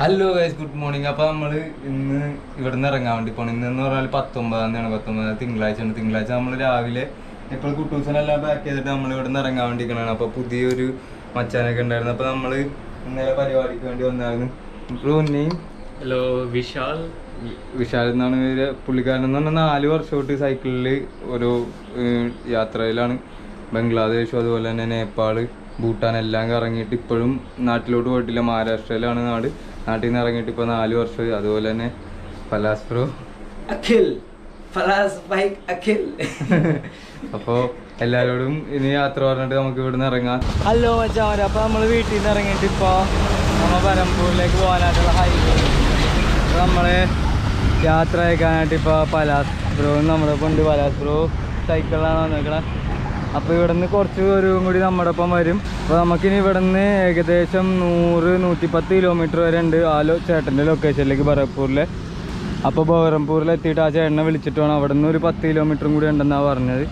Hello guys good morning അപ്പൊ നമ്മൾ ഇന്ന് ഇവിടുന്ന് ഇറങ്ങാൻ വേണ്ടി പോണം. ഇന്ന് എന്ന് പറഞ്ഞാൽ പത്തൊമ്പതാം തീയതിയാണ്. പത്തൊമ്പതാം തിങ്കളാഴ്ച ആണ്. തിങ്കളാഴ്ച നമ്മൾ രാവിലെ ഇപ്പോൾ കുട്ടൂസിനെല്ലാം പാക്ക് ചെയ്തിട്ട് നമ്മൾ ഇവിടുന്ന് ഇറങ്ങാൻ വേണ്ടി വേണ്ടിക്കണാണ് അപ്പൊ പുതിയൊരു മച്ചാനൊക്കെ ഉണ്ടായിരുന്നു. അപ്പൊ നമ്മൾ ഇന്നലെ പരിപാടിക്ക് വേണ്ടി വന്നായിരുന്നു നെയിം ഹലോ വിശാൽ. വിശാൽ എന്നാണ് പേര് പുള്ളിക്കാരൻ എന്ന് പറഞ്ഞാൽ നാല് വർഷമായിട്ട് സൈക്കിളിൽ ഒരു യാത്രയിലാണ്. ബംഗ്ലാദേശും അതുപോലെ തന്നെ നേപ്പാൾ ഭൂട്ടാൻ എല്ലാം കറങ്ങിയിട്ട് ഇപ്പോഴും നാട്ടിലോട്ട് പോയിട്ടില്ല. മഹാരാഷ്ട്രയിലാണ് നാട്. നാട്ടിൽ നിന്ന് ഇറങ്ങിയിട്ട് ഇപ്പോൾ നാല് വർഷമായി. അതുപോലെ തന്നെ ഫലാസ് പ്രോ അഖിൽ. ഫലാസ് ബൈക്ക് അഖിൽ. അപ്പോൾ എല്ലാവരോടും ഇനി യാത്ര പറഞ്ഞിട്ട് നമുക്ക് ഇവിടുന്ന് ഇറങ്ങാം. ഹലോ മച്ചാവര അപ്പൊ നമ്മൾ വീട്ടിൽ നിന്ന് ഇറങ്ങിയിട്ട് ഇപ്പൊ നമ്മ പരമ്പൂരിലേക്ക് പോകാനായിട്ടുള്ള ഹൈവേ. നമ്മളെ യാത്ര അയക്കാനായിട്ട് ഇപ്പൊ പലാസ് ബ്രോ നമ്മളെ കൊണ്ട് ഉണ്ട് പലാസ് ബ്രോ സൈക്കിളിലാണ് വന്നേക്കണേ. അപ്പൊ ഇവിടെ നിന്ന് കുറച്ച് പേരും കൂടി നമ്മുടെ ഒപ്പം വരും. അപ്പോൾ നമുക്കിനി ഇവിടെ നിന്ന് ഏകദേശം നൂറ് നൂറ്റിപ്പത്ത് കിലോമീറ്റർ വരെ ഉണ്ട് ആ ലോ ചേട്ടന്റെ ലൊക്കേഷനിലേക്ക് ബറപ്പൂരിലെ അപ്പോൾ ബഹറംപൂരിൽ എത്തിയിട്ട് ആ ചേട്ടനെ വിളിച്ചിട്ട് വേണം. അവിടെ നിന്ന് ഒരു പത്ത് കിലോമീറ്ററും കൂടി ഉണ്ടെന്നാണ് പറഞ്ഞത്.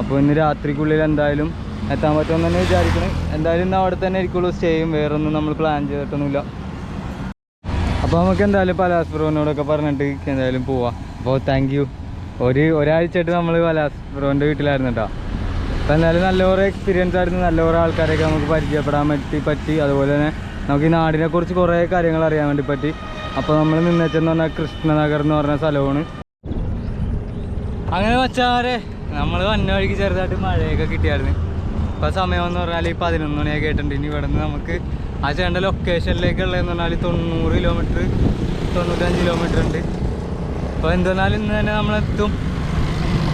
അപ്പോൾ ഇന്ന് രാത്രിക്കുള്ളിൽ എന്തായാലും എത്താൻ പറ്റുമെന്ന് തന്നെ വിചാരിക്കണം എന്തായാലും ഇന്ന് അവിടെ തന്നെ ആയിരിക്കുള്ളൂ സ്റ്റേയും വേറൊന്നും നമ്മൾ പ്ലാൻ ചെയ്തിട്ടൊന്നുമില്ല. അപ്പോൾ നമുക്ക് എന്തായാലും പലാസ് ബ്രോനോടൊക്കെ പറഞ്ഞിട്ട് എന്തായാലും പോവാം. അപ്പോൾ താങ്ക് യു ഒരു ഒരാഴ്ചയായിട്ട് നമ്മൾ പലാസ് ബ്രോന്റെ വീട്ടിലായിരുന്നു കേട്ടോ അപ്പോൾ എന്തായാലും നല്ല കുറേ എക്സ്പീരിയൻസ് ആയിരുന്നു. നല്ല കുറേ ആൾക്കാരെയൊക്കെ നമുക്ക് പരിചയപ്പെടാൻ പറ്റി പറ്റി. അതുപോലെ തന്നെ നമുക്ക് ഈ നാടിനെ കുറിച്ച് കുറേ കാര്യങ്ങൾ അറിയാൻ വേണ്ടി പറ്റി. അപ്പോൾ നമ്മൾ നിന്നേച്ചെന്ന് പറഞ്ഞാൽ കൃഷ്ണനഗർ എന്ന് പറഞ്ഞ സ്ഥലമാണ്. അങ്ങനെ വച്ചാരെ നമ്മൾ വന്ന വഴിക്ക് ചെറുതായിട്ട് മഴയൊക്കെ കിട്ടിയായിരുന്നു. ഇപ്പോൾ സമയം എന്ന് പറഞ്ഞാൽ ഈ പതിനൊന്ന് മണിയൊക്കെ ആയിട്ടുണ്ട്. ഇനി ഇവിടെ നിന്ന് നമുക്ക് ആ ചേട്ടന്റെ ലൊക്കേഷനിലേക്കുള്ളതെന്ന് പറഞ്ഞാൽ തൊണ്ണൂറ് കിലോമീറ്റർ തൊണ്ണൂറ്റഞ്ച് കിലോമീറ്റർ ഉണ്ട്. അപ്പോൾ എന്തെന്നാലും ഇന്ന് തന്നെ നമ്മളെത്തും.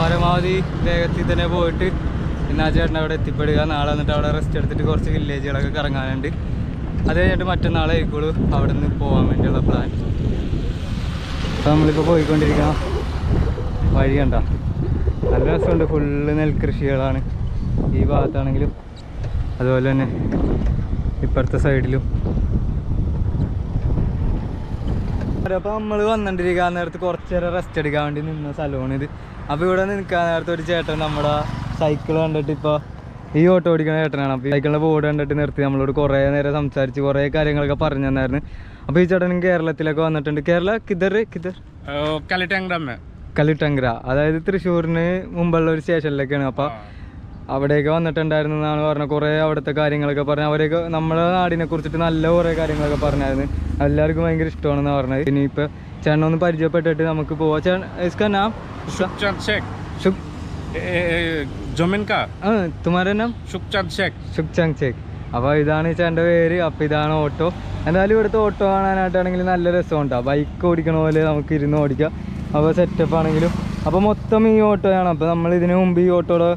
പരമാവധി വേഗത്തിൽ തന്നെ പോയിട്ട് ഇന്ന് ആ ചേട്ടൻ അവിടെ എത്തിപ്പെടുക. നാളെ വന്നിട്ട് അവിടെ റെസ്റ്റ് എടുത്തിട്ട് കുറച്ച് വില്ലേജുകളൊക്കെ കറങ്ങാനുണ്ട്. അത് കഴിഞ്ഞിട്ട് മറ്റന്നാളായിക്കോളൂ അവിടെ നിന്ന് പോകാൻ വേണ്ടിയുള്ള പ്ലാൻ അപ്പോൾ നമ്മളിപ്പോൾ പോയിക്കൊണ്ടിരിക്കണം വഴി കണ്ട? നല്ല രസമുണ്ട്. ഫുള്ള് നെൽകൃഷികളാണ്. ഈ ഭാഗത്താണെങ്കിലും അതുപോലെ തന്നെ ഇപ്പുറത്തെ സൈഡിലും അപ്പോൾ നമ്മൾ വന്നിട്ടിരിക്കാൻ നേരത്ത് കുറച്ച് നേരം റെസ്റ്റ് എടുക്കാൻ വേണ്ടി നിന്ന സ്ഥലമാണ് ഇത്. അപ്പോൾ ഇവിടെ നിൽക്കാൻ നേരത്തെ ഒരു ചേട്ടൻ നമ്മുടെ സൈക്കിൾ കണ്ടിട്ട് ഇപ്പോൾ ഈ ഓട്ടോ ഓടിക്കണ ചേട്ടനാണ് അപ്പോൾ സൈക്കിളിന്റെ ബോർഡ് കണ്ടിട്ട് നിർത്തി നമ്മളോട് കുറേ നേരം സംസാരിച്ച് കുറേ കാര്യങ്ങളൊക്കെ പറഞ്ഞു തന്നായിരുന്നു. അപ്പോൾ ഈ ചേട്ടൻ കേരളത്തിലൊക്കെ വന്നിട്ടുണ്ട്. കേരള കിതർ കിതർ? കലിട്ടങ്കര. അതായത് തൃശ്ശൂരിന് മുമ്പുള്ള ഒരു സ്റ്റേഷനിലൊക്കെയാണ്. അപ്പോൾ അവിടെയൊക്കെ വന്നിട്ടുണ്ടായിരുന്നു എന്നാണ് പറഞ്ഞത്. കുറേ അവിടുത്തെ കാര്യങ്ങളൊക്കെ പറഞ്ഞു അവരെയൊക്കെ നമ്മളെ നാടിനെ കുറിച്ചിട്ട് നല്ല കുറേ കാര്യങ്ങളൊക്കെ പറഞ്ഞായിരുന്നു. എല്ലാവർക്കും ഭയങ്കര ഇഷ്ടമാണെന്ന് പറഞ്ഞത്. ഇനിയിപ്പോൾ ചേട്ടനൊന്ന് പരിചയപ്പെട്ടിട്ട് നമുക്ക് പോവാം. ചേട്ടൻ ഇസ്കാ ജൊമിൻക. തുമാരെ നാം? ഷുക്ചാന്ത് ഷേഖ്. ഷുക്ചാന്ത് ഷേഖ്. അപ്പോൾ ഇതാണ് ചേട്ടന്റെ പേര് അപ്പോൾ ഇതാണ് ഓട്ടോ. എന്തായാലും ഇവിടുത്തെ ഓട്ടോ കാണാനായിട്ടാണെങ്കിൽ നല്ല രസമുണ്ടാവും ബൈക്ക് ഓടിക്കണ പോലെ നമുക്ക് ഇരുന്ന് ഓടിക്കാം. അപ്പോൾ സെറ്റപ്പ് ആണെങ്കിലും. അപ്പോൾ മൊത്തം ഈ ഓട്ടോയാണ്. അപ്പോൾ നമ്മൾ ഇതിനു മുമ്പ് ഈ ഓട്ടോയുടെ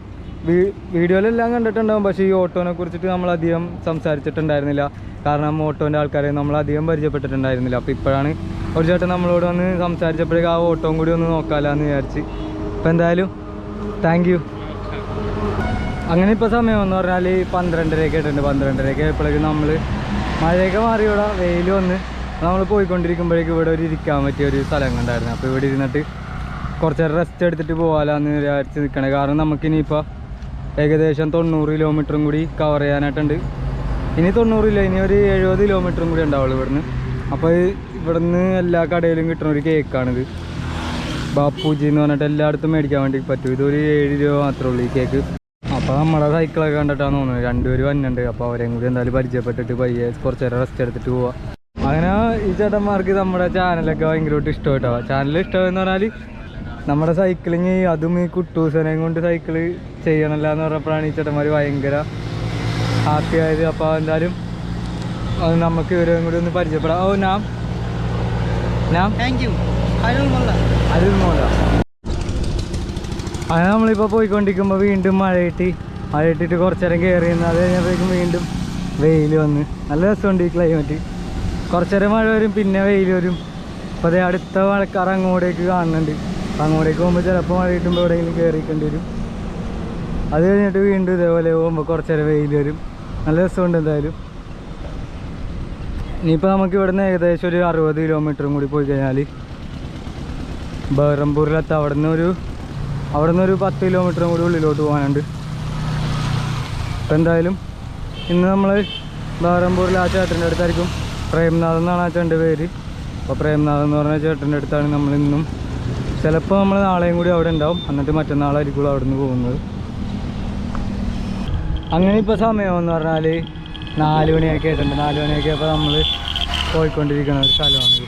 വീഡിയോയിലെല്ലാം കണ്ടിട്ടുണ്ടാകും പക്ഷേ ഈ ഓട്ടോനെ കുറിച്ചിട്ട് നമ്മൾ അധികം സംസാരിച്ചിട്ടുണ്ടായിരുന്നില്ല. കാരണം ഓട്ടോന്റെ ആൾക്കാരെ നമ്മളധികം പരിചയപ്പെട്ടിട്ടുണ്ടായിരുന്നില്ല. അപ്പോൾ ഇപ്പോഴാണ് ഒരു ചേട്ടൻ നമ്മളോട് വന്ന് സംസാരിച്ചപ്പോഴേക്കും ആ ഓട്ടോം കൂടി ഒന്ന് നോക്കാമല്ലോ എന്ന് വിചാരിച്ച്. അപ്പോൾ എന്തായാലും താങ്ക് യു അങ്ങനെ ഇപ്പോൾ സമയം എന്ന് പറഞ്ഞാൽ പന്ത്രണ്ടരയൊക്കെ ആയിട്ടുണ്ട്. പന്ത്രണ്ടരയൊക്കെ ആയപ്പോഴേക്കും നമ്മൾ മഴയൊക്കെ മാറി ഇവിടെ വെയിൽ വന്ന് നമ്മൾ പോയിക്കൊണ്ടിരിക്കുമ്പോഴേക്കും ഇവിടെ ഒരു ഇരിക്കാൻ പറ്റിയ ഒരു സ്ഥലം കണ്ടായിരുന്നു. അപ്പോൾ ഇവിടെ ഇരുന്നിട്ട് കുറച്ച് നേരം റെസ്റ്റ് എടുത്തിട്ട് പോകാമെന്ന് വിചാരിച്ച് നിൽക്കണേ കാരണം നമുക്കിനിയിപ്പോൾ ഏകദേശം തൊണ്ണൂറ് കിലോമീറ്ററും കൂടി കവർ ചെയ്യാനായിട്ടുണ്ട്. ഇനി തൊണ്ണൂറില്ല ഇനി ഒരു എഴുപത് കിലോമീറ്ററും കൂടി ഉണ്ടാവുള്ളൂ ഇവിടുന്ന്. അപ്പോൾ ഇവിടുന്ന് എല്ലാ കടയിലും കിട്ടുന്ന ഒരു കേക്കാണിത് ബാപ്പൂജി എന്ന് പറഞ്ഞിട്ട് എല്ലായിടത്തും മേടിക്കാൻ വേണ്ടി പറ്റും. ഇതൊരു ഏഴ് രൂപ മാത്രമേ ഉള്ളൂ ഈ കേക്ക് അപ്പോൾ നമ്മുടെ സൈക്കിളൊക്കെ കണ്ടിട്ടാണ് തോന്നുന്നത്. രണ്ടുപേരും വന്നിട്ടുണ്ട്. അപ്പോൾ അവരെയും കൂടി എന്തായാലും പരിചയപ്പെട്ടിട്ട് പയ്യെ കുറച്ച് നേരം റെസ്റ്റ് എടുത്തിട്ട് പോവാം. അങ്ങനെ ഈ ചേട്ടന്മാർക്ക് നമ്മുടെ ചാനലൊക്കെ ഭയങ്കരമായിട്ട് ഇഷ്ടമായിട്ടോ. ചാനൽ ഇഷ്ടമെന്ന് പറഞ്ഞാൽ നമ്മുടെ സൈക്ലിങ് അതും ഈ കുട്ടൂസനെയും കൊണ്ട് സൈക്കിൾ ചെയ്യണമല്ല എന്ന് പറഞ്ഞപ്പോഴാണ് ഈ ചേട്ടന്മാർ ഭയങ്കര ഹാപ്പി ആയത്. അപ്പോൾ എന്തായാലും അത് നമുക്ക് ഇവരെയും കൂടി ഒന്ന് പരിചയപ്പെടാം. ഓ നാം. നാം. താങ്ക് യു അരുൾ മോല നമ്മളിപ്പോൾ പോയിക്കൊണ്ടിരിക്കുമ്പോൾ വീണ്ടും മഴ മഴയിട്ടിട്ട് കുറച്ച് നേരം കയറി നിന്ന് അത് കഴിഞ്ഞപ്പോഴേക്കും വീണ്ടും വെയിൽ വന്ന്. നല്ല രസമുണ്ട് ഈ ക്ലൈമറ്റ് കുറച്ചേരം മഴ വരും പിന്നെ വെയിൽ വരും. അപ്പോൾ അതേ അടുത്ത മഴക്കാർ അങ്ങോട്ടേക്ക് കാണുന്നുണ്ട്. അപ്പോൾ അങ്ങോട്ടേക്ക് പോകുമ്പോൾ ചിലപ്പോൾ മഴ കിട്ടുമ്പോൾ എവിടെയെങ്കിലും കയറിക്കേണ്ടി വരും. അത് കഴിഞ്ഞിട്ട് വീണ്ടും ഇതേപോലെ പോകുമ്പോൾ കുറച്ചേരം വെയിൽ വരും. നല്ല രസമുണ്ട് എന്തായാലും. ഇനിയിപ്പോൾ നമുക്ക് ഇവിടുന്ന് ഏകദേശം ഒരു അറുപത് കിലോമീറ്ററും കൂടി പോയി കഴിഞ്ഞാൽ ബഹ്റംപൂരിലെത്താം അവിടെ നിന്നൊരു അവിടെ നിന്നൊരു പത്ത് കിലോമീറ്റർ കൂടി ഉള്ളിലോട്ട് പോകാനുണ്ട്. അപ്പം എന്തായാലും ഇന്ന് നമ്മൾ ബഹ്റംപൂരിൽ ആ ചേട്ടന്റെ അടുത്തായിരിക്കും. പ്രേംനാഥ് എന്നാണ് ആ ചേട്ടന്റെ പേര്. അപ്പോൾ പ്രേംനാഥ് എന്ന് പറഞ്ഞ ചേട്ടന്റെ അടുത്താണ് നമ്മൾ ഇന്നും. ചിലപ്പോൾ നമ്മൾ നാളെയും കൂടി അവിടെ ഉണ്ടാവും. എന്നിട്ട് മറ്റന്നാളായിരിക്കും അവിടെ നിന്ന് പോകുന്നത്. അങ്ങനെ ഇപ്പോൾ സമയമെന്ന് പറഞ്ഞാൽ നാല് മണിയൊക്കെ ആയിട്ടുണ്ട്. നാല് മണിയൊക്കെ അപ്പോൾ നമ്മൾ പോയിക്കൊണ്ടിരിക്കുന്ന ഒരു സ്ഥലമാണ്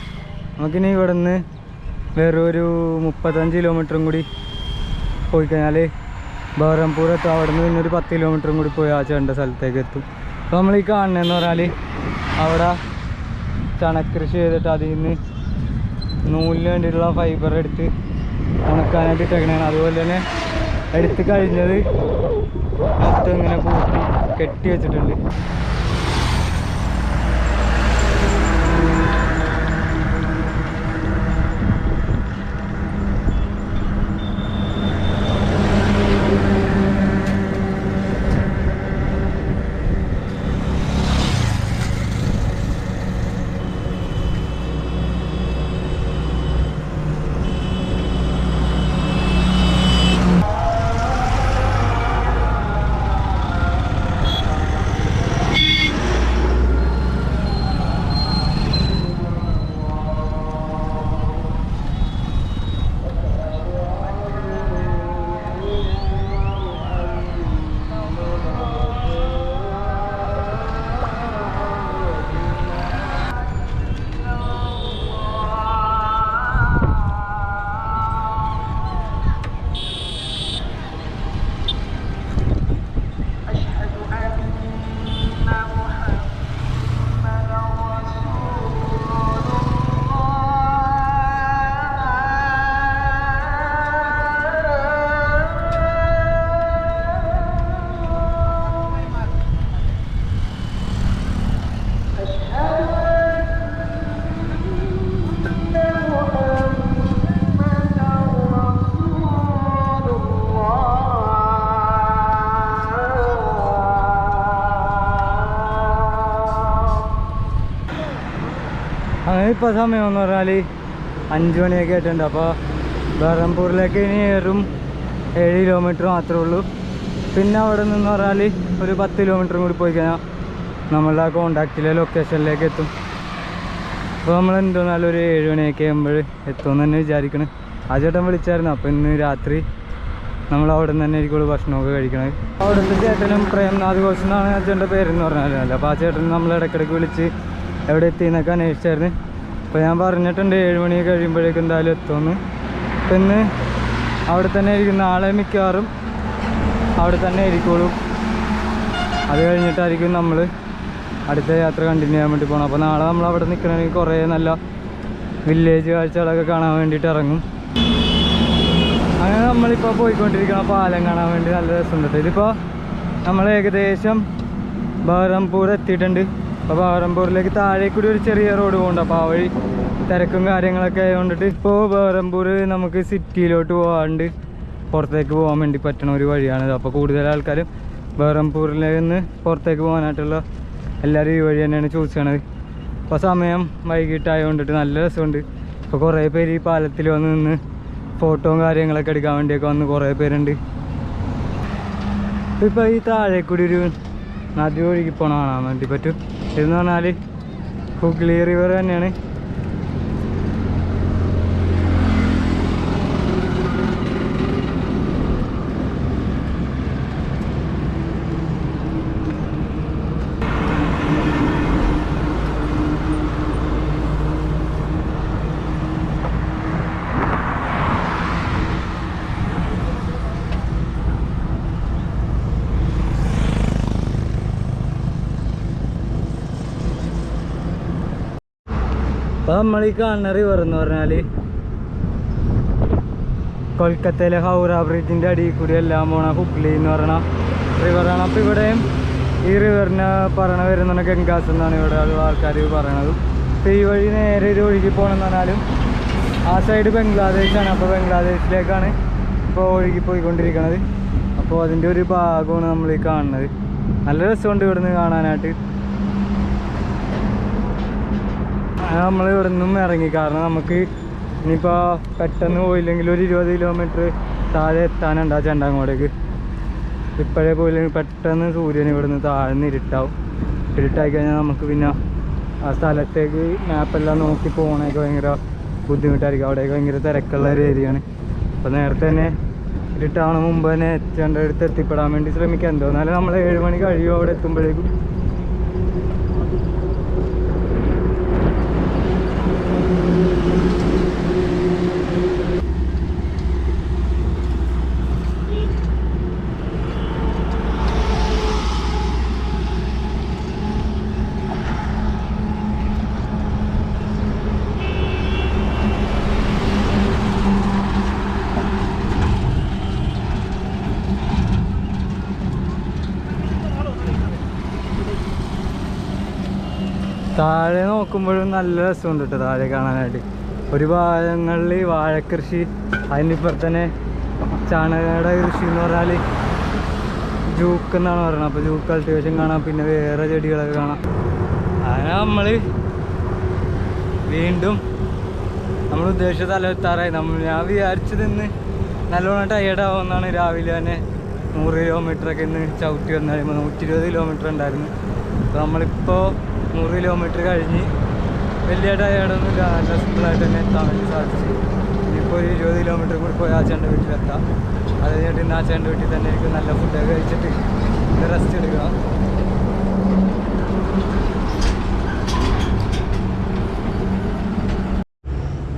നമുക്കിനി ഇവിടെ നിന്ന് വേറെ ഒരു മുപ്പത്തഞ്ച് കിലോമീറ്ററും കൂടി പോയി കഴിഞ്ഞാൽ ബഹ്റംപൂർ എത്തും. അവിടെ നിന്ന് പിന്നെ ഒരു പത്ത് കിലോമീറ്ററും കൂടി പോയി ആ ചേട്ടന്റെ സ്ഥലത്തേക്ക് എത്തും. അപ്പോൾ നമ്മൾ ഈ കാണുന്നതെന്ന് പറഞ്ഞാൽ അവിടെ ചണക്കൃഷി ചെയ്തിട്ട് അതിൽ നിന്ന് നൂലിന് വേണ്ടിയിട്ടുള്ള ഫൈബർ എടുത്ത് ഉണക്കാനായിട്ട് ഇട്ടേക്കണേണ് അതുപോലെ തന്നെ എടുത്ത് കഴിഞ്ഞത് മൊത്തം ഇങ്ങനെ കെട്ടി വെച്ചിട്ടുണ്ട്. ഇപ്പോൾ സമയം എന്ന് പറഞ്ഞാൽ അഞ്ച് മണിയൊക്കെ ആയിട്ടുണ്ട്. അപ്പോൾ ബഹ്റംപൂരിലേക്ക് ഇനി ഏറും ഏഴ് കിലോമീറ്റർ മാത്രമേ ഉള്ളൂ. പിന്നെ അവിടെ നിന്ന് പറഞ്ഞാൽ ഒരു പത്ത് കിലോമീറ്റർ കൂടി പോയി കഴിഞ്ഞാൽ നമ്മളുടെ ആ കോണ്ടാക്റ്റിലെ ലൊക്കേഷനിലേക്ക് എത്തും. അപ്പോൾ നമ്മൾ എന്തോന്നാലും ഒരു ഏഴ് മണിയൊക്കെ ആകുമ്പോൾ എത്തുമെന്ന് തന്നെ വിചാരിക്കണം. ആ ചേട്ടൻ വിളിച്ചായിരുന്നു. അപ്പോൾ ഇന്ന് രാത്രി നമ്മൾ അവിടെ നിന്ന് തന്നെ ആയിരിക്കും ഭക്ഷണമൊക്കെ കഴിക്കണത്. അവിടുത്തെ ചേട്ടനും പ്രേംനാഥ് ഘോഷ് എന്നാണ് ആ ചേട്ടന്റെ പേരെന്ന് പറഞ്ഞാൽ അപ്പോൾ ആ ചേട്ടൻ നമ്മൾ ഇടയ്ക്കിടയ്ക്ക് വിളിച്ച് എവിടെ എത്തി എന്നൊക്കെ അന്വേഷിച്ചായിരുന്നു. അപ്പോൾ ഞാൻ പറഞ്ഞിട്ടുണ്ട് ഏഴ് മണി കഴിയുമ്പോഴേക്കും എന്തായാലും എത്തുമെന്ന്. അപ്പം ഇന്ന് അവിടെ തന്നെ ഇരിക്കുന്ന ആളെ മിക്കവാറും അവിടെ തന്നെ ഇരിക്കുള്ളൂ അത് കഴിഞ്ഞിട്ടായിരിക്കും നമ്മൾ അടുത്ത യാത്ര കണ്ടിന്യൂ ചെയ്യാൻ വേണ്ടി പോകണം അപ്പോൾ നാളെ നമ്മൾ അവിടെ നിൽക്കണമെങ്കിൽ കുറേ നല്ല വില്ലേജ് കാഴ്ചകളൊക്കെ കാണാൻ വേണ്ടിയിട്ട് ഇറങ്ങും. അങ്ങനെ നമ്മളിപ്പോൾ പോയിക്കൊണ്ടിരിക്കുന്ന പാലം കാണാൻ വേണ്ടി നല്ല രസമുണ്ട്. ഇതിപ്പോൾ നമ്മൾ ഏകദേശം ബഹ്റംപൂർ എത്തിയിട്ടുണ്ട്. അപ്പോൾ താഴേക്ക് കൂടി ഒരു ചെറിയ റോഡ് പോകുന്നുണ്ട് അപ്പോൾ ആ വഴി തിരക്കും കാര്യങ്ങളൊക്കെ ആയതുകൊണ്ടിട്ട് ഇപ്പോൾ ബഹ്റംപൂർ നമുക്ക് സിറ്റിയിലോട്ട് പോകാണ്ട് പുറത്തേക്ക് പോകാൻ വേണ്ടി പറ്റണ ഒരു വഴിയാണിത് അപ്പോൾ കൂടുതൽ ആൾക്കാരും ബഹ്റംപൂരിൽ നിന്ന് പുറത്തേക്ക് പോകാനായിട്ടുള്ള എല്ലാവരും ഈ വഴി തന്നെയാണ് ചൂസ് ചെയ്യണത് അപ്പോൾ സമയം വൈകിട്ടായതുകൊണ്ടിട്ട് നല്ല രസമുണ്ട്. ഇപ്പോൾ കുറേ പേര് ഈ പാലത്തിൽ വന്ന് നിന്ന് ഫോട്ടോയും കാര്യങ്ങളൊക്കെ എടുക്കാൻ വേണ്ടിയൊക്കെ വന്ന് കുറേ പേരുണ്ട്. ഇപ്പോൾ ഈ താഴെ ഒരു നദി ഒഴുകി പോണ കാണാൻ വേണ്ടി പറ്റും. ഇതെന്ന് പറഞ്ഞാൽ ഹുഗ്ലി റിവർ തന്നെയാണ്. നമ്മൾ ഈ കാണുന്ന റിവർ എന്ന് പറഞ്ഞാൽ കൊൽക്കത്തയിലെ ഹൗറ ബ്രിഡ്ജിന്റെ അടിയിൽ കൂടി എല്ലാം പോണ ഹുഗ്ലി എന്ന് പറയണ റിവറാണ് അപ്പോൾ ഇവിടെയും ഈ റിവറിനെ പറയണ വരുന്ന ഗംഗാസ് എന്നാണ് ഇവിടെ ആൾക്കാർ പറയണത്. അപ്പോൾ ഈ വഴി നേരെ ഒരു ഒഴുകി പോകണമെന്ന് പറഞ്ഞാലും ആ സൈഡ് ബംഗ്ലാദേശാണ് അപ്പോൾ ബംഗ്ലാദേശിലേക്കാണ് ഇപ്പോൾ ഒഴുകി പോയിക്കൊണ്ടിരിക്കുന്നത് അപ്പോൾ അതിന്റെ ഒരു ഭാഗമാണ് നമ്മൾ ഈ കാണുന്നത്. നല്ല രസമുണ്ട് ഇവിടുന്ന് കാണാനായിട്ട്. നമ്മൾ ഇവിടെ നിന്നും ഇറങ്ങി. കാരണം നമുക്ക് ഇനിയിപ്പോൾ പെട്ടെന്ന് പോയില്ലെങ്കിൽ ഒരു ഇരുപത് കിലോമീറ്റർ താഴെ എത്താനുണ്ട് ആ ചെണ്ടാങ്ങോടേക്ക് ഇപ്പോഴേ പോയില്ലെങ്കിൽ പെട്ടെന്ന് സൂര്യൻ ഇവിടെ നിന്ന് താഴ്ന്ന് ഇരുട്ടാവും. ഇരുട്ടായി കഴിഞ്ഞാൽ നമുക്ക് പിന്നെ ആ സ്ഥലത്തേക്ക് മാപ്പെല്ലാം നോക്കി പോകണേക്ക് ഭയങ്കര ബുദ്ധിമുട്ടായിരിക്കും. അവിടെയൊക്കെ ഭയങ്കര തിരക്കുള്ള ഒരു ഏരിയയാണ് അപ്പോൾ നേരത്തെ തന്നെ ഇരുട്ടാവണ മുമ്പ് തന്നെ എത്തേണ്ട അടുത്ത് എത്തിപ്പെടാൻ വേണ്ടി ശ്രമിക്കാം. എന്തോന്നാലും നമ്മൾ ഏഴ് മണി കഴിയും അവിടെ എത്തുമ്പോഴേക്കും. താഴെ നോക്കുമ്പോഴും നല്ല രസമുണ്ട് കേട്ടോ താഴെ കാണാനായിട്ട്. ഒരു ഭാഗങ്ങളിൽ വാഴക്കൃഷി അതിനിപ്പുറത്ത് തന്നെ ചാണകയുടെ കൃഷി എന്ന് പറഞ്ഞാൽ ജൂക്ക് എന്നാണ് പറയുന്നത്. അപ്പോൾ ജൂക്ക് കൾട്ടിവേഷൻ കാണാം പിന്നെ വേറെ ചെടികളൊക്കെ കാണാം. അങ്ങനെ നമ്മൾ വീണ്ടും നമ്മൾ ഉദ്ദേശിച്ച സ്ഥലം എത്താറായി. നമ്മൾ ഞാൻ വിചാരിച്ചത് ഇന്ന് നല്ലോണം ടയേർഡ് ആവുമെന്നാണ്. രാവിലെ തന്നെ നൂറ് കിലോമീറ്ററൊക്കെ ഇന്ന് ചവിട്ടി വന്നാൽ നൂറ്റി ഇരുപത് കിലോമീറ്റർ ഉണ്ടായിരുന്നു. അപ്പോൾ നമ്മളിപ്പോൾ നൂറ് കിലോമീറ്റർ കഴിഞ്ഞ് വലിയ ടയേർഡൊന്നും നല്ല സിമ്പിളായിട്ട് തന്നെ എത്താൻ വേണ്ടി സാധിച്ചു. ഇനിയിപ്പോൾ ഒരു ഇരുപത് കിലോമീറ്റർ കൂടി പോയി ആച്ചേന്റെ വീട്ടിലെത്താം അത് കഴിഞ്ഞിട്ട് ഇന്ന് ആച്ചേന്റെ വീട്ടിൽ തന്നെ എനിക്ക് നല്ല ഫുഡൊക്കെ കഴിച്ചിട്ട് റെസ്റ്റ് എടുക്കുക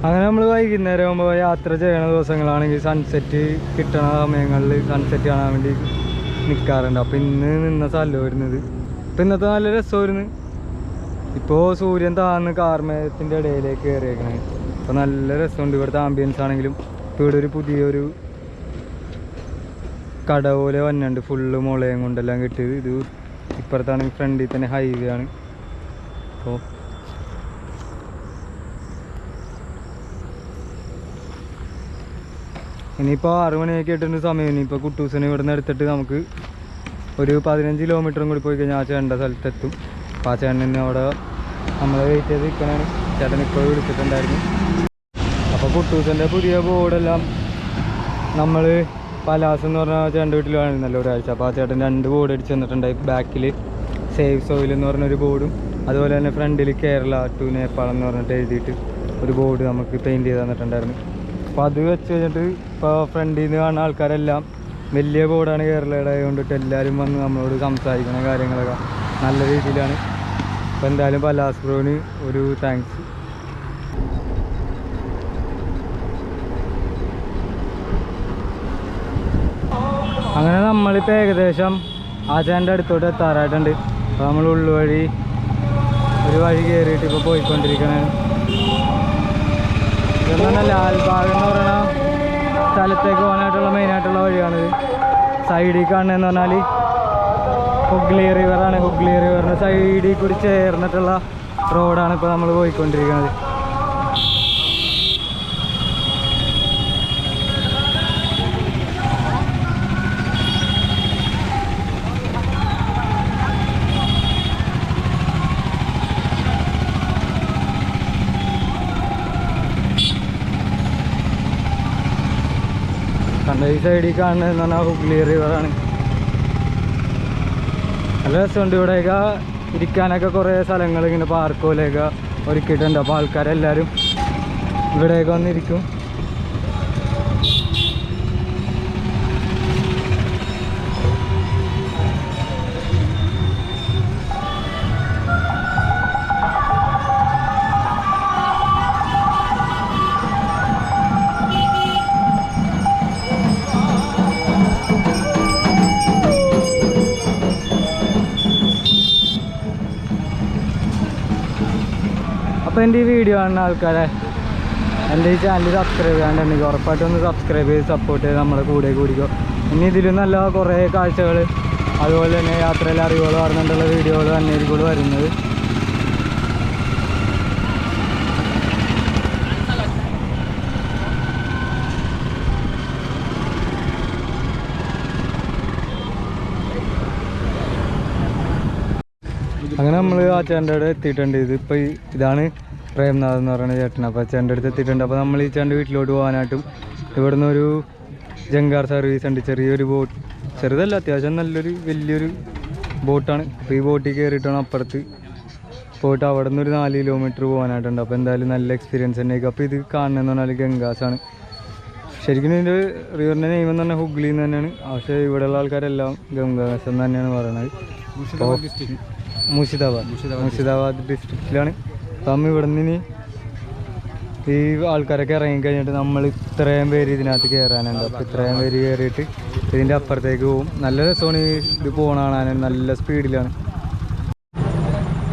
അങ്ങനെ നമ്മൾ വൈകുന്നേരം ആകുമ്പോൾ യാത്ര ചെയ്യണ ദിവസങ്ങളാണെങ്കിൽ സൺസെറ്റ് കിട്ടണ സമയങ്ങളിൽ സൺസെറ്റ് കാണാൻ വേണ്ടി നിൽക്കാറുണ്ട് അപ്പോൾ ഇന്ന് നിന്ന സ്ഥലം വരുന്നത് ഇപ്പം ഇന്നത്തെ നല്ല രസമായിരുന്നു. ഇപ്പോൾ സൂര്യൻ താന്ന് കാർമേഘത്തിന്റെ ഇടയിലേക്ക് കയറിയേക്കണേ അപ്പോൾ നല്ല രസമുണ്ട്. ഇവിടുത്തെ ആംബിയൻസ് ആണെങ്കിലും ഇപ്പോൾ ഇവിടെ ഒരു പുതിയൊരു കട പോലെ വന്നുണ്ട് ഫുള്ള് മുളയും കൊണ്ടെല്ലാം കിട്ടിയത് ഇത് ഇപ്പുറത്താണെങ്കിൽ ഫ്രണ്ടിൽ തന്നെ ഹൈവേ ആണ്. അപ്പോൾ ഇനിയിപ്പോൾ ആറു മണിയൊക്കെ ആയിട്ടുണ്ട് സമയം. ഇനിയിപ്പോൾ കുട്ടൂസിനെ ഇവിടെ നിന്ന് എടുത്തിട്ട് നമുക്ക് ഒരു പതിനഞ്ച് കിലോമീറ്ററും കൂടി പോയി കഴിഞ്ഞാൽ ആ ചേണ്ട സ്ഥലത്തെത്തും. അപ്പോൾ ആ ചേട്ടൻ അവിടെ നമ്മളെ വെയിറ്റ് ചെയ്ത് നിൽക്കണാണ് ചേട്ടൻ ഇപ്പോൾ വിളിച്ചിട്ടുണ്ടായിരുന്നു. അപ്പോൾ കുട്ടൂസിന്റെ പുതിയ ബോർഡെല്ലാം നമ്മൾ പലാസ് എന്ന് പറഞ്ഞ ചേട്ടന്റെ വീട്ടിൽ വാങ്ങിയിരുന്നല്ലോ ഒരാഴ്ച. അപ്പോൾ ആ ചേട്ടൻ രണ്ട് ബോർഡ് അടിച്ച് തന്നിട്ടുണ്ടായി ബാക്കിൽ സേവ് സോയിൽ എന്ന് പറഞ്ഞൊരു ബോർഡും അതുപോലെ തന്നെ ഫ്രണ്ടിൽ കേരള ടു നേപ്പാൾ എന്ന് പറഞ്ഞിട്ട് എഴുതിയിട്ട് ഒരു ബോർഡ് നമുക്ക് പെയിന്റ് ചെയ്ത് തന്നിട്ടുണ്ടായിരുന്നു. അപ്പോൾ അത് വെച്ച് കഴിഞ്ഞിട്ട് ഇപ്പോൾ ഫ്രണ്ടിൽ നിന്ന് കാണുന്ന ആൾക്കാരെല്ലാം വലിയ ബോർഡാണ് കേരളയുടെ ആയതുകൊണ്ടിട്ട് എല്ലാവരും വന്ന് നമ്മളോട് സംസാരിക്കുന്ന കാര്യങ്ങളൊക്കെ. നല്ല രീതിയിലാണ്. അപ്പോൾ എന്തായാലും പലാസ് ബ്രോന് ഒരു താങ്ക്സ് അങ്ങനെ നമ്മളിപ്പോൾ ഏകദേശം ആചാന്റെ അടുത്തോട്ട് എത്താറായിട്ടുണ്ട്. അപ്പോൾ നമ്മൾ ഉള്ളുവഴി ഒരു വഴി കയറിയിട്ട് ഇപ്പോൾ പോയിക്കൊണ്ടിരിക്കണേ. ഇതെന്നാണ് ലാൽബാഗ് എന്ന് പറയുന്ന സ്ഥലത്തേക്ക് പോകാനായിട്ടുള്ള മെയിനായിട്ടുള്ള വഴിയാണിത്. സൈഡിൽ കാണുന്നതെന്ന് പറഞ്ഞാൽ ഹുഗ്ലി റിവറാണ് ഹുഗ്ലി റിവറിന്റെ സൈഡിൽ കൂടി ചേർന്നിട്ടുള്ള റോഡാണ് ഇപ്പോൾ നമ്മൾ പോയിക്കൊണ്ടിരിക്കുന്നത്. കണ്ട ഈ സൈഡിൽ കാണുന്നത് എന്ന് പറഞ്ഞാൽ ഹുഗ്ലി റിവറാണ് നല്ല രസമുണ്ട് ഇവിടെയൊക്കെ ഇരിക്കാനൊക്കെ കുറേ സ്ഥലങ്ങൾ ഇങ്ങനെ പാർക്ക് പോലെയൊക്കെ ഒരുക്കിയിട്ടുണ്ട്. അപ്പോൾ ആൾക്കാരെല്ലാവരും ഇവിടെയൊക്കെ വന്നിരിക്കും. എന്റെ ഈ വീഡിയോ കാണുന്ന ആൾക്കാരെ എന്റെ ഈ ചാനൽ സബ്സ്ക്രൈബ് ചെയ്യാണ്ടെങ്കിൽ ഉറപ്പായിട്ടും ഒന്ന് സബ്സ്ക്രൈബ് ചെയ്ത് സപ്പോർട്ട് ചെയ്ത് നമ്മുടെ കൂടെ കൂടിക്കോ. ഇനി ഇതിലും നല്ല കുറേ കാഴ്ചകൾ അതുപോലെ തന്നെ യാത്രയിലെ അറിവുകൾ പറഞ്ഞിട്ടുള്ള വീഡിയോകൾ തന്നെ കൂടെ വരുന്നത്. അങ്ങനെ നമ്മൾ ആ ചേട്ടന്റെ അവിടെ എത്തിയിട്ടുണ്ട്. ഇതിപ്പോൾ ഇതാണ് പ്രേംനാഥ് എന്ന് പറയുന്ന ചേട്ടൻ അപ്പോൾ ചേട്ടന്റെ അടുത്ത് എത്തിയിട്ടുണ്ട്. അപ്പോൾ നമ്മൾ ഈ ചേട്ടന്റെ വീട്ടിലോട്ട് പോകാനായിട്ടും ഇവിടുന്ന് ഒരു ജങ്കാർ സർവീസ് ഉണ്ട്. ചെറിയൊരു ബോട്ട്. ചെറുതല്ല അത്യാവശ്യം നല്ലൊരു വലിയൊരു ബോട്ടാണ്. അപ്പോൾ ഈ ബോട്ടിൽ കയറിയിട്ടാണ് അപ്പുറത്ത് പോയിട്ട് അവിടെ നിന്ന് ഒരു നാല് കിലോമീറ്റർ പോകാനായിട്ടുണ്ട്. അപ്പോൾ എന്തായാലും നല്ല എക്സ്പീരിയൻസ് തന്നെയായിരിക്കും അപ്പോൾ ഇത് കാണുന്നതെന്ന് പറഞ്ഞാൽ ഗംഗാസാണ്. ശരിക്കും ഇതിന്റെ റിവറിന്റെ നെയിം എന്ന് പറഞ്ഞാൽ ഹുഗ്ലി എന്ന് തന്നെയാണ്. പക്ഷേ ഇവിടെയുള്ള ആൾക്കാരെല്ലാം ഗംഗാസ് എന്ന് തന്നെയാണ് പറയുന്നത്. മുർഷിദാബാദ് മുർഷിദാബാദ്. ഡിസ്ട്രിക്റ്റിലാണ് അപ്പം ഇവിടെ നിന്ന് ഇനി ഈ ആൾക്കാരൊക്കെ ഇറങ്ങി കഴിഞ്ഞിട്ട് നമ്മൾ ഇത്രയും പേര് ഇതിനകത്ത് കയറാനുണ്ട് അപ്പോൾ ഇത്രയും പേര് കയറിയിട്ട് ഇതിന്റെ അപ്പുറത്തേക്ക് പോകും നല്ല രസമാണ് ഇത് പോകണ നല്ല സ്പീഡിലാണ്.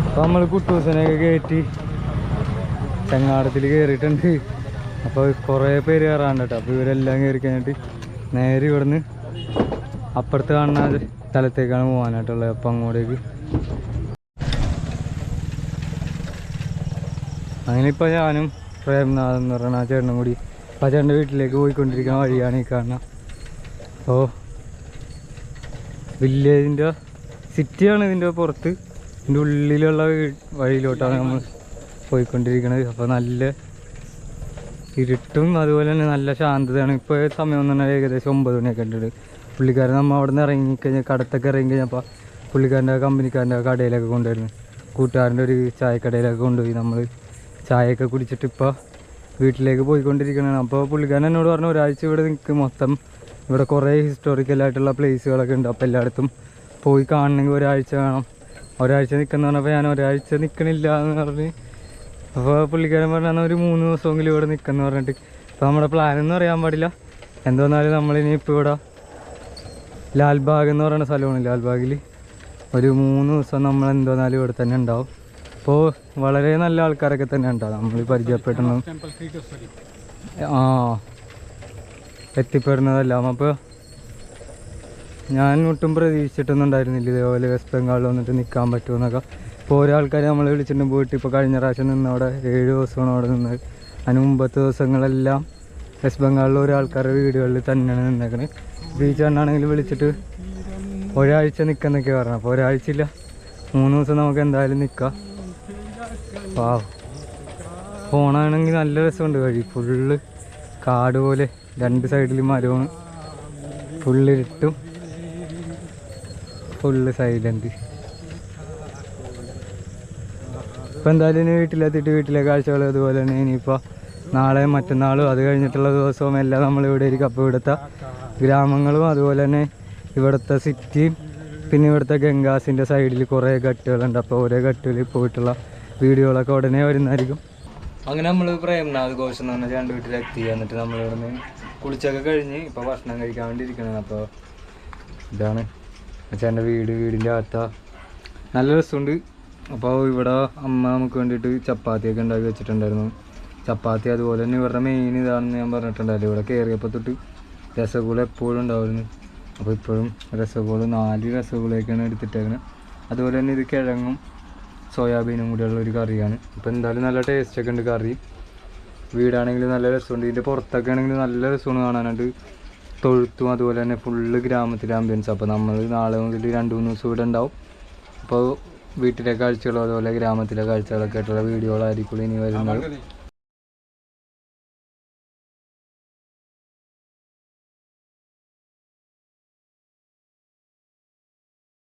അപ്പോൾ നമ്മൾ കുട്ടൂസനെയൊക്കെ കയറ്റി ചങ്ങാടത്തിൽ കയറിയിട്ടുണ്ട് അപ്പോൾ കുറേ പേര് കയറാണ്ട് കേട്ടോ. അപ്പോൾ ഇവരെല്ലാം കയറി കഴിഞ്ഞിട്ട് നേരെ ഇവിടുന്ന് അപ്പുറത്ത് കാണുന്ന സ്ഥലത്തേക്കാണ് പോകാനായിട്ടുള്ളത്. അപ്പം അങ്ങോട്ടേക്ക് അങ്ങനെ ഇപ്പോൾ ഞാനും പ്രേംനാഥ് എന്ന് പറയുന്ന ആ ചേട്ടനും കൂടി ആ ചേട്ടന്റെ വീട്ടിലേക്ക് പോയിക്കൊണ്ടിരിക്കുന്ന വഴിയാണ് ഈ കാണുന്നത് അപ്പോൾ വില്ലേജിന്റെ സിറ്റിയാണ് ഇതിന്റെ പുറത്ത്. ഇതിന്റെ ഉള്ളിലുള്ള വഴിയിലോട്ടാണ് നമ്മൾ പോയിക്കൊണ്ടിരിക്കുന്നത് അപ്പോൾ നല്ല ഇരുട്ടും അതുപോലെ തന്നെ നല്ല ശാന്തതയാണ്. ഇപ്പോൾ സമയം എന്ന് ഏകദേശം ഒമ്പത് മണിയൊക്കെ ഉണ്ട് പുള്ളിക്കാരൻ നമ്മൾ അവിടെ നിന്ന് ഇറങ്ങിക്കഴിഞ്ഞാൽ കടത്തൊക്കെ ഇറങ്ങി കഴിഞ്ഞപ്പോൾ പുള്ളിക്കാരന്റെ കമ്പനിക്കാരന്റെ കടയിലൊക്കെ കൊണ്ടുവരുന്നു. കൂട്ടുകാരന്റെ ഒരു ചായക്കടയിലൊക്കെ കൊണ്ടുപോയി നമ്മൾ ചായയൊക്കെ കുടിച്ചിട്ട് ഇപ്പോൾ വീട്ടിലേക്ക് പോയിക്കൊണ്ടിരിക്കണതാണ്. അപ്പോൾ പുള്ളിക്കാരൻ എന്നോട് പറഞ്ഞു ഒരാഴ്ച ഇവിടെ നിൽക്ക് മൊത്തം. ഇവിടെ കുറേ ഹിസ്റ്റോറിക്കലായിട്ടുള്ള പ്ലേസുകളൊക്കെ ഉണ്ട്. അപ്പോൾ എല്ലായിടത്തും പോയി കാണണമെങ്കിൽ ഒരാഴ്ച വേണം. ഒരാഴ്ച നിൽക്കുന്ന പറഞ്ഞപ്പോൾ ഞാൻ ഒരാഴ്ച നിൽക്കണില്ല എന്ന് പറഞ്ഞ് അപ്പോൾ പുള്ളിക്കാരൻ പറഞ്ഞാൽ ഒരു മൂന്ന് ദിവസമെങ്കിലും ഇവിടെ നിൽക്കുന്നു പറഞ്ഞിട്ട്. അപ്പോൾ നമ്മുടെ പ്ലാൻ ഒന്നും അറിയാൻ പാടില്ല. എന്തോന്നാലും നമ്മളിനി ഇപ്പോൾ ഇവിടെ ലാൽബാഗ് എന്ന് പറയുന്ന സ്ഥലമാണ്. ലാൽബാഗിൽ ഒരു മൂന്ന് ദിവസം നമ്മൾ എന്തോന്നാലും ഇവിടെ തന്നെ ഉണ്ടാവും. അപ്പോൾ വളരെ നല്ല ആൾക്കാരൊക്കെ തന്നെ ഉണ്ടോ നമ്മൾ പരിചയപ്പെടുന്നു ആ എത്തിപ്പെടുന്നതെല്ലാം. അപ്പോൾ ഞാൻ ഒട്ടും പ്രതീക്ഷിച്ചിട്ടൊന്നും ഉണ്ടായിരുന്നില്ല ഇതേപോലെ വെസ്റ്റ് ബംഗാളിൽ വന്നിട്ട് നിൽക്കാൻ പറ്റുമെന്നൊക്കെ. ഇപ്പോൾ ഓരോ ആൾക്കാരെ നമ്മൾ വിളിച്ചിട്ടും പോയിട്ട് ഇപ്പോൾ കഴിഞ്ഞ പ്രാവശ്യം നിന്ന് അവിടെ ഏഴ് ദിവസമാണ് അവിടെ നിന്നത് അതിന് മുമ്പത്തെ ദിവസങ്ങളെല്ലാം വെസ്റ്റ് ബംഗാളിലെ ഓരോ ആൾക്കാരുടെ വീടുകളിൽ തന്നെയാണ് നിന്നേക്കണത് ബീച്ച് കണ്ണാണെങ്കിൽ വിളിച്ചിട്ട് ഒരാഴ്ച നിൽക്കുന്നൊക്കെ പറഞ്ഞു. അപ്പോൾ ഒരാഴ്ചയില്ല. മൂന്ന് ദിവസം നമുക്ക് എന്തായാലും നിൽക്കാം വാ പോണാണെങ്കിൽ നല്ല രസമുണ്ട്. വഴി ഫുള്ള് കാട് പോലെ രണ്ട് സൈഡിൽ മരവും ഫുള്ള് ഇരുട്ടും ഫുള്ള് സൈലന്റ് ഇപ്പം എന്തായാലും ഇനി വീട്ടിലെത്തിയിട്ട് വീട്ടിലെ കാഴ്ചകൾ അതുപോലെ തന്നെ ഇനിയിപ്പോൾ നാളെ മറ്റന്നാളും അത് കഴിഞ്ഞിട്ടുള്ള ദിവസവും എല്ലാം നമ്മൾ ഇവിടെ ഇരിക്കും അപ്പോൾ ഇവിടുത്തെ ഗ്രാമങ്ങളും അതുപോലെ തന്നെ ഇവിടുത്തെ സിറ്റിയും പിന്നെ ഇവിടുത്തെ ഗംഗാസിന്റെ സൈഡിൽ കുറേ ഘട്ടുകളുണ്ട്. അപ്പോൾ ഓരോ ഘട്ടുകളിൽ പോയിട്ടുള്ള വീഡിയോകളൊക്കെ ഉടനെ വരുന്നതായിരിക്കും. അങ്ങനെ നമ്മൾ പ്രേംനാഥ് ഘോഷം എന്ന് പറഞ്ഞ രണ്ട് വീട്ടിലെത്തി എന്നിട്ട് നമ്മൾ ഇവിടുന്ന് കുളിച്ചൊക്കെ കഴിഞ്ഞ് ഇപ്പോൾ ഭക്ഷണം കഴിക്കാൻ വേണ്ടി ഇരിക്കണത് അപ്പോൾ ഇതാണ് അച്ഛന്റെ വീട് വീടിന്റെ അകത്ത. നല്ല രസമുണ്ട്. അപ്പോൾ ഇവിടെ അമ്മ നമുക്ക് വേണ്ടിയിട്ട് ചപ്പാത്തിയൊക്കെ ഉണ്ടാക്കി വെച്ചിട്ടുണ്ടായിരുന്നു. ചപ്പാത്തി അതുപോലെ തന്നെ ഇവരുടെ മെയിൻ ഇതാണെന്ന് ഞാൻ പറഞ്ഞിട്ടുണ്ടായിരുന്നു. ഇവിടെ കയറിയപ്പോൾ തൊട്ട് രസഗുള എപ്പോഴും ഉണ്ടാവുന്നു അപ്പോൾ ഇപ്പോഴും രസഗുള നാല് രസഗുളയൊക്കെയാണ് എടുത്തിട്ടേക്കുന്നത് അതുപോലെ തന്നെ ഇത് കിഴങ്ങും സോയാബീനും കൂടിയുള്ള ഒരു കറിയാണ്. അപ്പോൾ എന്തായാലും നല്ല ടേസ്റ്റൊക്കെ ഉണ്ട് കറി. വീടാണെങ്കിൽ നല്ല രസമുണ്ട്. ഇതിന്റെ പുറത്തൊക്കെ ആണെങ്കിൽ നല്ല രസമാണ് കാണാനായിട്ട്. തൊഴുത്തും അതുപോലെ തന്നെ ഫുള്ള് ഗ്രാമത്തിലെ ആംബിയൻസ് അപ്പോൾ നമ്മൾ നാളെ മുതൽ രണ്ട് മൂന്ന് ദിവസം ഇവിടെ ഉണ്ടാവും. അപ്പോൾ വീട്ടിലെ കാഴ്ചകളും അതുപോലെ ഗ്രാമത്തിലെ കാഴ്ചകളൊക്കെ ആയിട്ടുള്ള വീഡിയോകളായിരിക്കും ഇനി വരുന്നത്.